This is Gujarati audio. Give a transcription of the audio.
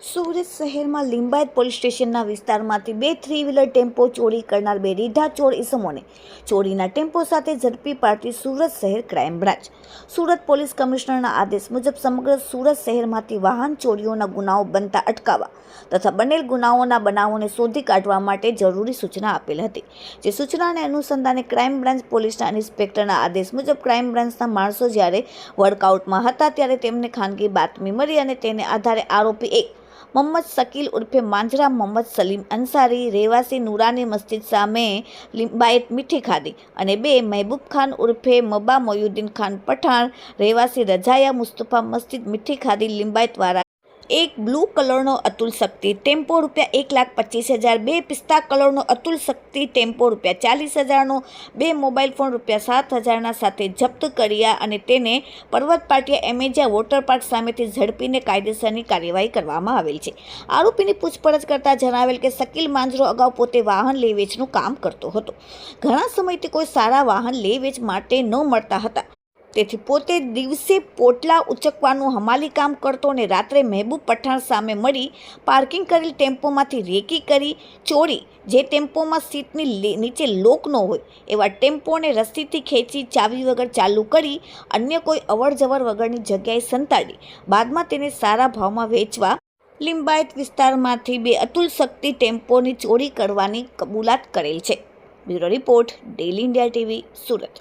સુરત શહેરમાં લિંબાયત પોલીસ સ્ટેશનના વિસ્તારમાંથી બે થ્રી વ્હીલર ટેમ્પો ચોરી કરનાર બે રીઢા ચોર ઇસમોને ચોરીના ટેમ્પો સાથે ઝડપી પાડતી સુરત શહેર ક્રાઇમ બ્રાન્ચ. સુરત પોલીસ કમિશનરના આદેશ મુજબ સમગ્ર સુરત શહેરમાંથી વાહન ચોરીઓના ગુનાઓ બનતા અટકાવવા તથા બનેલ ગુનાઓના બનાવોને શોધી કાઢવા માટે જરૂરી સૂચના આપેલ હતી. જે સૂચનાને અનુસંધાને ક્રાઇમ બ્રાન્ચ પોલીસના ઇન્સ્પેક્ટરના આદેશ મુજબ ક્રાઇમ બ્રાન્ચના માણસો જ્યારે વર્કઆઉટમાં હતા ત્યારે તેમને ખાનગી બાતમી મળી અને તેને આધારે આરોપી એક મોહમ્મદ શકીલ ઉર્ફે માંજરા મોહમ્મદ સલીમ અંસારી રહેવાસી નુરાની મસ્જિદ સામે લિંબાયત મીઠી ખાધી અને બે, મહેબૂબ ખાન ઉર્ફે મબા મોયુદ્દીન ખાન પઠાણ, રહેવાસી રજાયા મુસ્તફા મસ્જિદ મીઠી ખાધી લિંબાયતવાળા એક બ્લુ કલરનો અતુલ શક્તિ ટેમ્પો રૂપિયા એક લાખ પચીસ હજાર, બે પિસ્તા કલરનો અતુલ શક્તિ ટેમ્પો રૂપિયા ચાલીસ હજારનો, બે મોબાઈલ ફોન રૂપિયા સાત હજારના સાથે જપ્ત કર્યા અને તેને પર્વત પાટિયા એમેજા વોટર પાર્ક સામેથી ઝડપીને કાયદેસરની કાર્યવાહી કરવામાં આવેલ છે. આરોપીની પૂછપરછ કરતાં જણાવેલ કે શકીલ માંજરો અગાઉ પોતે વાહન લે વેચનું કામ કરતો હતો. ઘણા સમયથી કોઈ સારા વાહન લે વેચ માટે ન મળતા હતા. તેથી પોતે દિવસે પોટલા ઉચકવાનું હમાલી કામ કરતો અને રાત્રે મહેબૂબ પઠાણ સામે મળી પાર્કિંગ કરેલ ટેમ્પોમાંથી રેકી કરી ચોરી, જે ટેમ્પોમાં સીટની નીચે લોક ન હોય, એવા ટેમ્પોને રસ્સીથી ખેંચી ચાવી વગર ચાલુ કરી અન્ય કોઈ અવરજવર વગરની જગ્યાએ સંતાડી. બાદમાં તેને સારા ભાવમાં વેચવા લિંબાયત વિસ્તારમાંથી બે અતુલ શક્તિ ટેમ્પોની ચોરી કરવાની કબૂલાત કરેલ છે. Bureau report daily India TV, Surat.